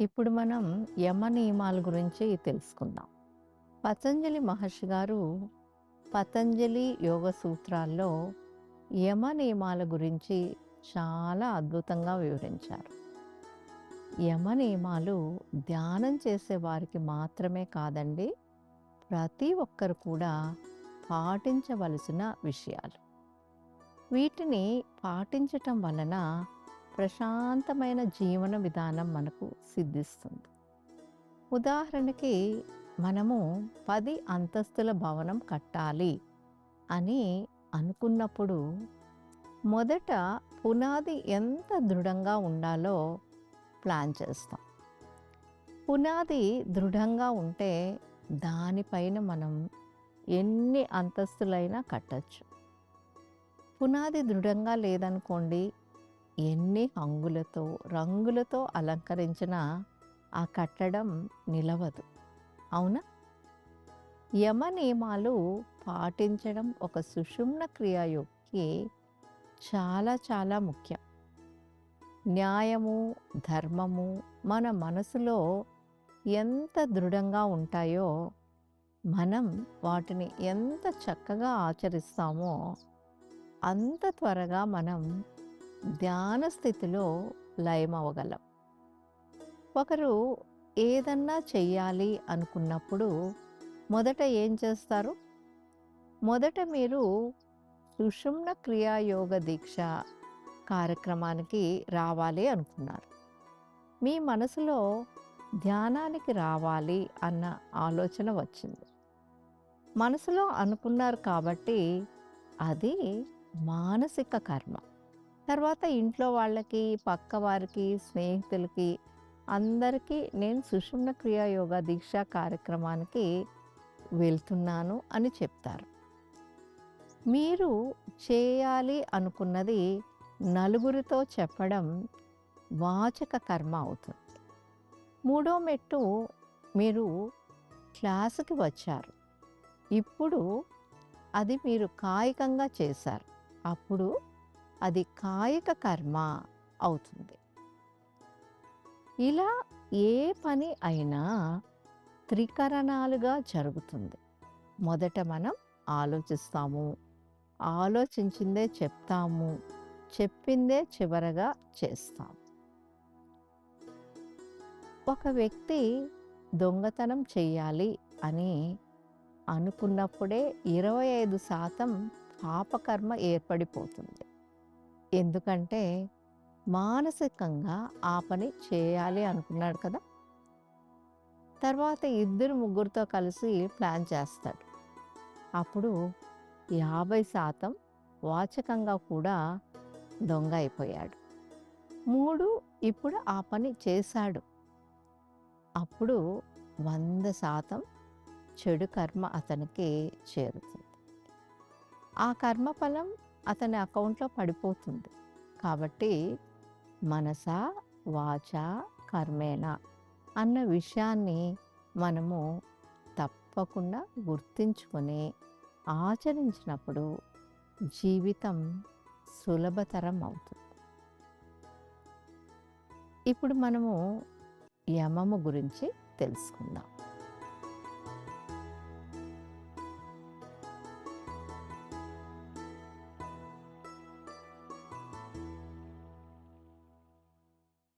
ఇప్పుడు మనం యమ నియమాల గురించి తెలుసుకుందాం. పతంజలి మహర్షి గారు పతంజలి యోగ సూత్రాల్లో యమ నియమాల గురించి చాలా అద్భుతంగా వివరించారు. యమ నియమాలు ధ్యానం చేసే వారికి మాత్రమే కాదండి ప్రతి ఒక్కరు కూడా పాటించవలసిన విషయాలు. వీటిని పాటించటం వలన ప్రశాంతమైన జీవన విధానం మనకు సిద్ధిస్తుంది. ఉదాహరణకి మనము పది అంతస్తుల భవనం కట్టాలి అని అనుకున్నప్పుడు మొదట పునాది ఎంత దృఢంగా ఉండాలో ప్లాన్ చేస్తాం. పునాది దృఢంగా ఉంటే దానిపైన మనం ఎన్ని అంతస్తులైనా కట్టచ్చు. పునాది దృఢంగా లేదనుకోండి ఎన్ని హంగులతో రంగులతో అలంకరించిన ఆ కట్టడం నిలవదు. అవునా? యమ నియమాలు పాటించడం ఒక సుషుమ్న క్రియాయోగికి చాలా చాలా ముఖ్యం. న్యాయము ధర్మము మన మనసులో ఎంత దృఢంగా ఉంటాయో మనం వాటిని ఎంత చక్కగా ఆచరిస్తామో అంత త్వరగా మనం ధ్యాన స్థితిలో లయమవ్వగలం. ఒకరు ఏదన్నా చెయ్యాలి అనుకున్నప్పుడు మొదట ఏం చేస్తారు? మొదట మీరు సుషుమ్న క్రియాయోగ దీక్ష కార్యక్రమానికి రావాలి అనుకున్నారు. మీ మనసులో ధ్యానానికి రావాలి అన్న ఆలోచన వచ్చింది. మనసులో అనుకున్నారు కాబట్టి అది మానసిక కర్మ. తర్వాత ఇంట్లో వాళ్ళకి పక్క వారికి స్నేహితులకి అందరికీ నేను సుషుమ్న క్రియా యోగా దీక్ష కార్యక్రమానికి వెళ్తున్నాను అని చెప్తారు. మీరు చేయాలి అనుకున్నది నలుగురితో చెప్పడం వాచక కర్మ అవుతుంది. మూడో మెట్టు మీరు క్లాసుకి వచ్చారు. ఇప్పుడు అది మీరు కాయికంగా చేశారు. అప్పుడు అది కాయక కర్మ అవుతుంది. ఇలా ఏ పని అయినా త్రికరణాలుగా జరుగుతుంది. మొదట మనం ఆలోచిస్తాము. ఆలోచించిందే చెప్తాము. చెప్పిందే చివరగా చేస్తాం ఒక వ్యక్తి దొంగతనం చేయాలి అని అనుకున్నప్పుడే ఇరవై ఐదు శాతం పాపకర్మ ఏర్పడిపోతుంది. ఎందుకంటే మానసికంగా ఆ పని చేయాలి అనుకున్నాడు కదా! తర్వాత ఇద్దరు ముగ్గురితో కలిసి ప్లాన్ చేస్తాడు. అప్పుడు యాభై శాతం వాచకంగా కూడా దొంగ అయిపోయాడు. మూడు ఇప్పుడు ఆ పని చేశాడు. అప్పుడు వంద శాతం చెడు కర్మ అతనికి చేరుతుంది. ఆ కర్మఫలం అతని అకౌంట్లో పడిపోతుంది. కాబట్టి మనస వాచ కర్మేణ అన్న విషయాన్ని మనము తప్పకుండా గుర్తించుకొని ఆచరించినప్పుడు జీవితం సులభతరం అవుతుంది. ఇప్పుడు మనము యమము గురించి తెలుసుకుందాం.